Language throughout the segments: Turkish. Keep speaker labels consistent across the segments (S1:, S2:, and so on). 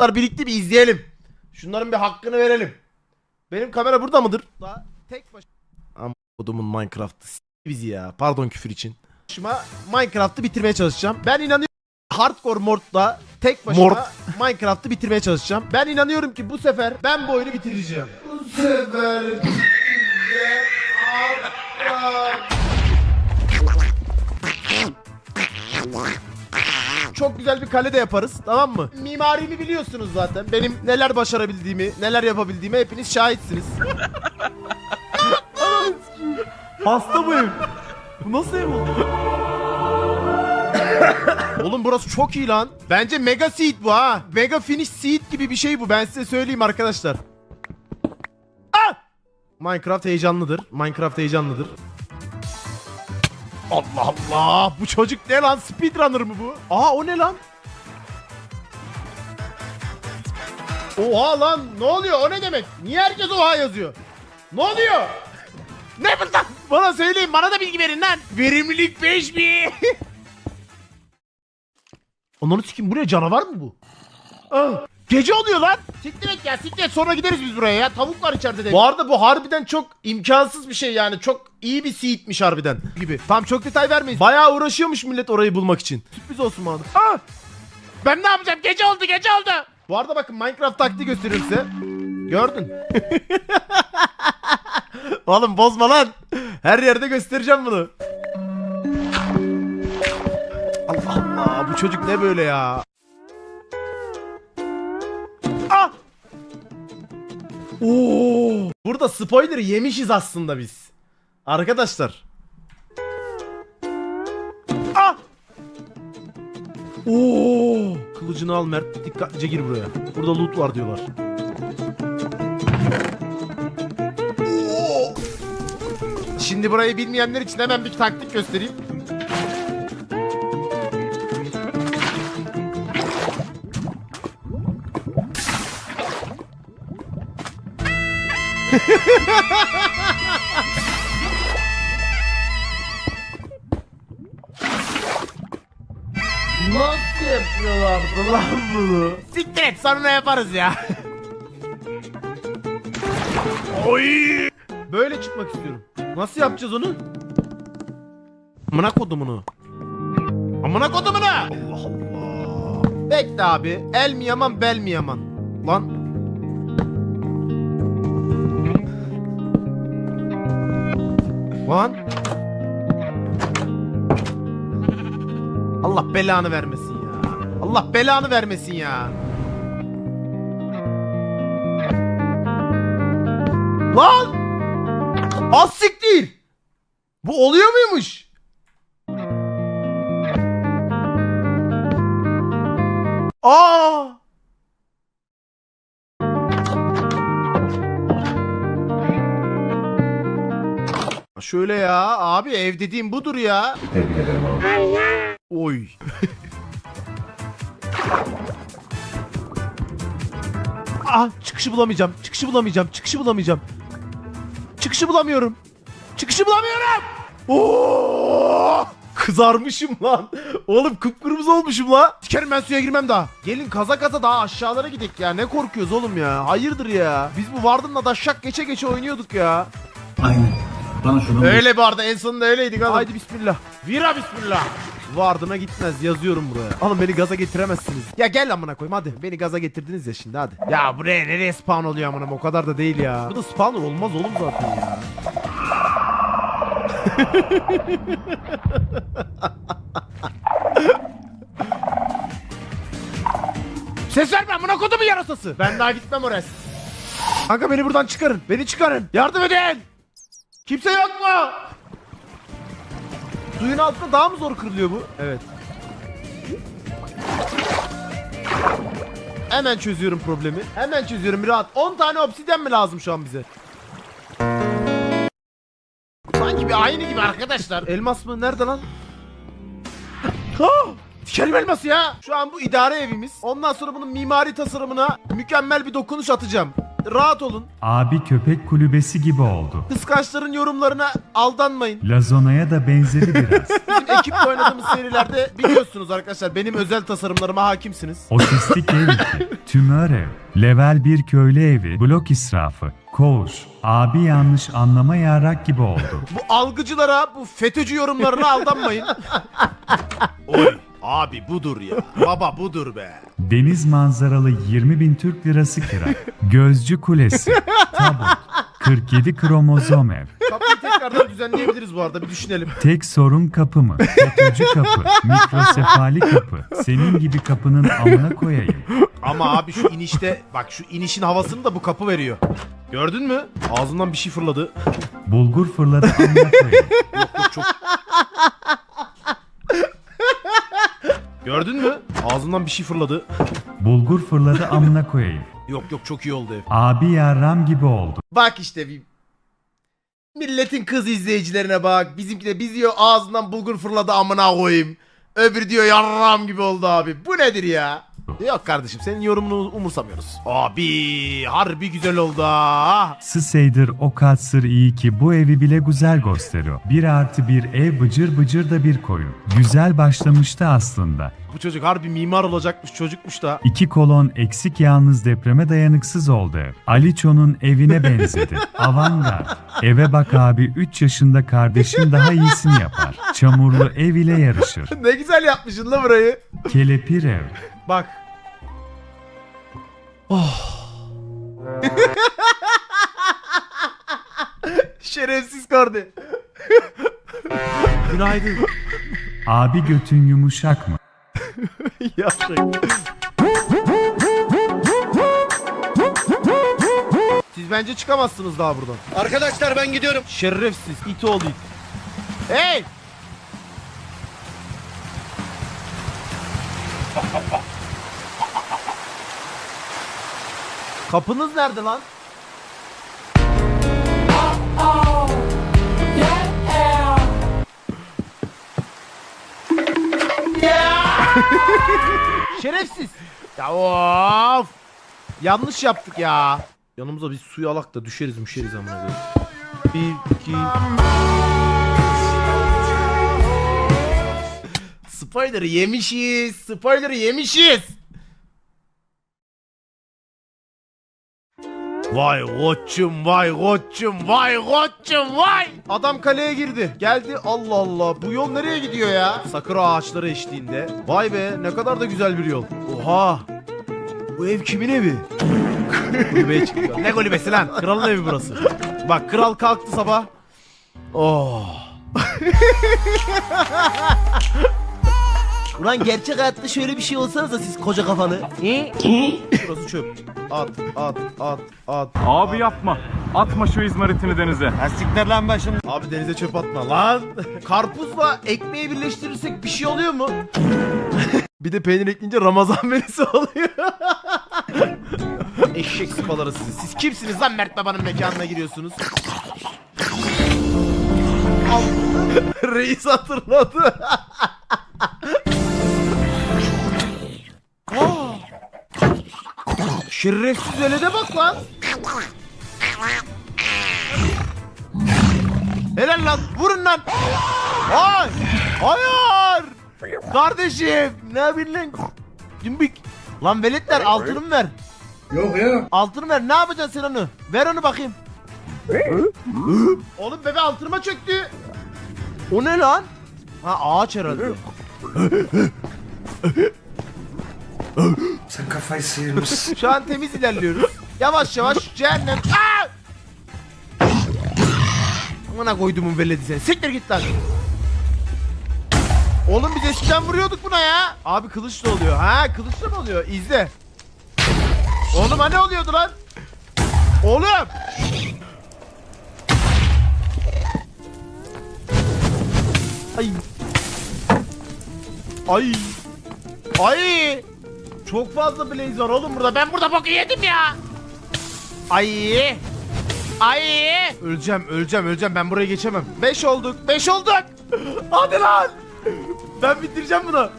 S1: Bunlar birlikte bir izleyelim. Şunların bir hakkını verelim. Benim kamera burada mıdır? Daha tek baş... Ama kodumun Minecraft'ı bizi ya. Pardon küfür için. Başıma Minecraft'ı bitirmeye çalışacağım. Ben inanıyorum hardcore modda tek başıma Minecraft'ı bitirmeye çalışacağım. Ben inanıyorum ki bu sefer ben bu oyunu bitireceğim. Bu sefer çok güzel bir kale de yaparız tamam mı? Mimarimi biliyorsunuz zaten. Benim neler başarabildiğimi, neler yapabildiğimi hepiniz şahitsiniz. Hasta bu ev. Bu nasıl ev oldu? Oğlum burası çok iyi lan. Bence Mega Seed bu ha. Mega Finish Seed gibi bir şey bu. Ben size söyleyeyim arkadaşlar. Ah! Minecraft heyecanlıdır. Minecraft heyecanlıdır. Allah Allah. Bu çocuk ne lan? Speedrunner mı bu? Aa o ne lan? Oha lan ne oluyor o ne demek? Niye herkes oha yazıyor? Ne oluyor? ne bu lan? Bana söyleyin bana da bilgi verin lan. Verimlilik 5000. Onları sikim buraya canavar mı bu? Ah, Gece oluyor lan. Siktir et ya siktir et sonra gideriz biz buraya ya. Tavuk var içeride de. Bu arada bu harbiden çok imkansız bir şey yani. Çok iyi bir seedmiş harbiden gibi. Tamam çok detay vermeyiz. Bayağı uğraşıyormuş millet orayı bulmak için. Sürpriz olsun bana. Ah! Ben ne yapacağım? Gece oldu gece oldu. Bu arada bakın Minecraft taktiği gösteriyorum size. Gördün. Oğlum bozma lan. Her yerde göstereceğim bunu. Allah Allah bu çocuk ne böyle ya? Oo! Burada spoiler yemişiz aslında biz. Arkadaşlar. Ah! Oo! Kılıcını al Mert. Dikkatlice gir buraya. Burada loot var diyorlar. Şimdi burayı bilmeyenler için hemen bir taktik göstereyim. Nasıl yapıyorlardı lan bunu? Siktir et sonra yaparız ya. Oy! Böyle çıkmak istiyorum. Nasıl yapacağız onu? Amına kodumunu. Amına kodumunu. Allah Allah. Bekle abi. El mi yaman bel mi yaman? Lan. Lan. Allah belanı vermesin ya. Allah belanı vermesin ya. Lan! Az siktir. Bu oluyor muymuş? Aa! Şöyle ya abi ev dediğim budur ya.
S2: Tebrik ederim abi.
S1: Oy. ah çıkışı bulamayacağım. Çıkışı bulamayacağım. Çıkışı bulamayacağım. Çıkışı bulamıyorum. Çıkışı bulamıyorum. Oo! Kızarmışım lan. Oğlum kıpkırmızı olmuşum la. Sikerim ben suya girmem daha. Gelin kaza kaza daha aşağılara gidek ya. Ne korkuyoruz oğlum ya. Hayırdır ya. Biz bu Vardın'la daşşak geçe geçe oynuyorduk ya.
S3: Aynen. Bana şuradan
S1: Öyle bu arada en sonunda öyleydik oğlum. Haydi bismillah. Vira bismillah. Vardına gitmez yazıyorum buraya. Oğlum beni gaza getiremezsiniz. Ya gel amına koyayım hadi. Beni gaza getirdiniz ya şimdi hadi. Ya buraya nereye spawn oluyor amına o kadar da değil ya. Bu da spawn olmaz oğlum zaten ya. Ses verme amına kodumun yarasası. Ben daha gitmem oraya. Kanka beni buradan çıkarın. Beni çıkarın. Yardım edin. Kimse yok mu? Suyun altında daha mı zor kırılıyor bu? Evet. Hemen çözüyorum problemi. Hemen çözüyorum rahat. 10 tane obsidyen mi lazım şu an bize? Sanki bir aynı gibi arkadaşlar. Elmas mı? Nerede lan? Ha! Dikelim elması ya. Şu an bu idare evimiz. Ondan sonra bunun mimari tasarımına mükemmel bir dokunuş atacağım. Rahat olun.
S4: Abi köpek kulübesi gibi oldu.
S1: Kıskançların yorumlarına aldanmayın.
S4: Lazona'ya da benzedi biraz.
S1: Bizim ekiple oynadığımız serilerde biliyorsunuz arkadaşlar benim özel tasarımlarıma hakimsiniz.
S4: Otistik ev. Tümör ev, level 1 köylü evi, blok israfı, koğuş, abi yanlış anlama yarak gibi oldu.
S1: Bu algıcılara, bu FETÖ'cü yorumlarına aldanmayın. Oy abi budur ya. Baba budur be.
S4: Deniz manzaralı 20 bin Türk lirası kira. Gözcü kulesi, tabut, 47 kromozom ev.
S1: Kapıyı tekrardan düzenleyebiliriz bu arada bir düşünelim.
S4: Tek sorun kapı mı? FETÖ'cü kapı, mikrosefali kapı. Senin gibi kapının amına koyayım.
S1: Ama abi şu inişte bak şu inişin havasını da bu kapı veriyor. Gördün mü? Ağzından bir şey fırladı.
S4: Bulgur fırladı amına koyayım.
S1: Yok yok çok. Gördün mü? Ağzından bir şey fırladı.
S4: Bulgur fırladı amına koyayım.
S1: Yok yok çok iyi oldu ev.
S4: Abi yarram gibi oldu.
S1: Bak işte bir milletin kız izleyicilerine bak. Bizimki de biz diyor ağzından bulgur fırladı amına koyayım. Öbürü diyor yarram gibi oldu abi. Bu nedir ya? Yok kardeşim senin yorumunu umursamıyoruz. Abi harbi güzel oldu ha.
S4: Sıseydir o katsır iyi ki bu evi bile güzel gösteriyor. Bir artı bir ev bıcır bıcır da bir koyun. Güzel başlamıştı aslında.
S1: Bu çocuk harbi mimar olacakmış çocukmuş da.
S4: İki kolon eksik yalnız depreme dayanıksız oldu. Aliço'nun evine benzedi. Avantgard. Eve bak abi 3 yaşında kardeşim daha iyisini yapar. Çamurlu ev ile yarışır.
S1: ne güzel yapmışsın la burayı.
S4: Kelepir ev.
S1: Bak. Oh. Şerefsiz kardı. Günaydın.
S4: Abi götün yumuşak mı?
S1: Yapacak. Siz bence çıkamazsınız daha buradan.
S2: Arkadaşlar ben gidiyorum.
S1: Şerefsiz. it oğlu it. Hey! Kapınız nerede lan? Şerefsiz. Ya of. Yanlış yaptık ya. Yanımıza bir suyu alak da düşeriz müşeriz amına koyayım. Bir, iki... Spoiler yemişiz. Spoiler yemişiz. Vay koçum vay koçum vay koçum vay. Adam kaleye girdi. Geldi Allah Allah. Bu yol nereye gidiyor ya? Sakura ağaçları eşliğinde. Vay be ne kadar da güzel bir yol. Oha. Bu ev kimin evi? Kulübeye çıktı. Ne kulübesi lan? Kralın evi burası. Bak kral kalktı sabah. Oh.
S5: Ulan gerçek hayatta şöyle bir şey olsanız da siz koca kafanı.
S1: Burası çöp. At, at, at, at.
S6: Abi yapma. Atma şu izmaritini denize.
S2: Lastikler lan başım.
S1: Abi denize çöp atma lan. Karpuzla ekmeği birleştirirsek bir şey oluyor mu? bir de peynir ekleyince Ramazan menüsü oluyor. Eşek sıpaları sizi. Siz kimsiniz lan Mert Baba'nın mekanına giriyorsunuz? Reis hatırladı. Şerefsiz öyle de bak lan. Helal lan vurun lan. Ay! Hayır! Kardeşim ne yapıyorsun lan? Dümbük. Lan veletler altınımı ver.
S3: Yok ya.
S1: Altını ver ne yapacaksın sen onu? Ver onu bakayım. Oğlum bebe altınıma çöktü. O ne lan? Ha ağaç herhalde.
S3: Sen kafayı sıyırmışsın.
S1: Şu an temiz ilerliyoruz. Yavaş yavaş cehennem. Aa! Amına koydumun veledi seni. Siktir git lan. Oğlum biz eskiden vuruyorduk buna ya. Abi kılıçla oluyor. Ha kılıçla mı oluyor? İzle. Oğlum ne oluyordu lan? Oğlum. Ay. Ay. Ay. Çok fazla blaze var oğlum burada. Ben burada boku yedim ya. Ay. Ay. Öleceğim, öleceğim, öleceğim. Ben buraya geçemem. 5 olduk. 5 olduk. Hadi lan. Ben bitireceğim bunu.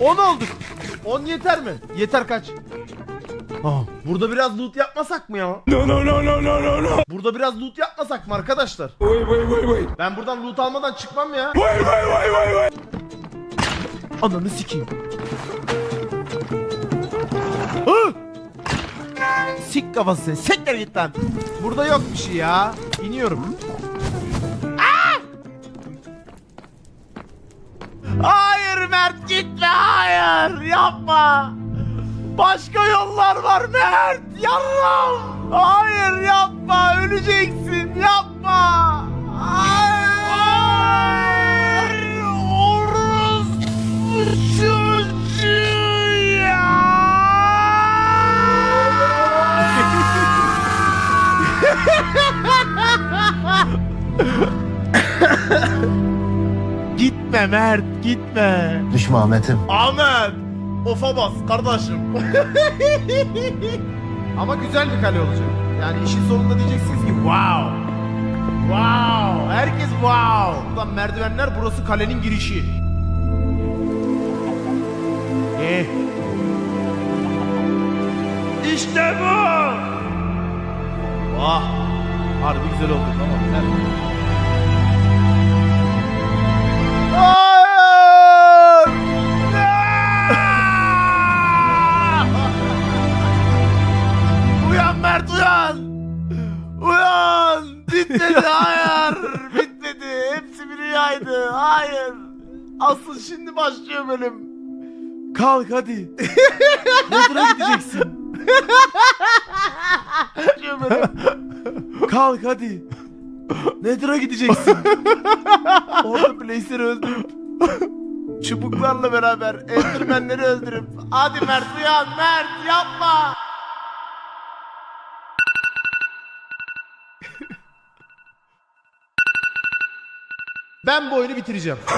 S1: 10 olduk. 10 yeter mi? Yeter kaç? Ah, burada biraz loot yapmasak mı ya? No no no no no no no. Burada biraz loot yapmasak mı arkadaşlar? Wait wait wait wait. Ben buradan loot almadan çıkmam ya. Wait wait wait wait wait. Ananı sikeyim. Ah! Sik kafası. Siktir git lan. Burada yok bir şey ya. İniyorum. Aa! Hayır Mert gitme hayır yapma. Başka yollar var Mert. Yarram. Hayır yapma öleceksin yapma. Gitme Mert gitme.
S3: Düşme Ahmet'im.
S1: Ahmet! Ofa bas kardeşim. Ama güzel bir kale olacak. Yani işin sonunda diyeceksiniz ki wow. Wow. Herkes wow. Buradan merdivenler burası kalenin girişi. Eh. İşte bu. Vah. Harbi güzel oldu tamam. Güzel. Hayır! uyan Mert uyan! Uyan! Bitmedi hayır! Bitmedi. Hepsi bir rüyaydı. Hayır. Asıl şimdi başlıyor bölüm. Kalk hadi. Nedir'a gideceksin. başlıyor bölüm. Kalk hadi. Nedir'a gideceksin. Blaze'leri öldürüp çubuklarla beraber Endermenleri öldürüp hadi Mert uyan Mert yapma. Ben bu oyunu bitireceğim.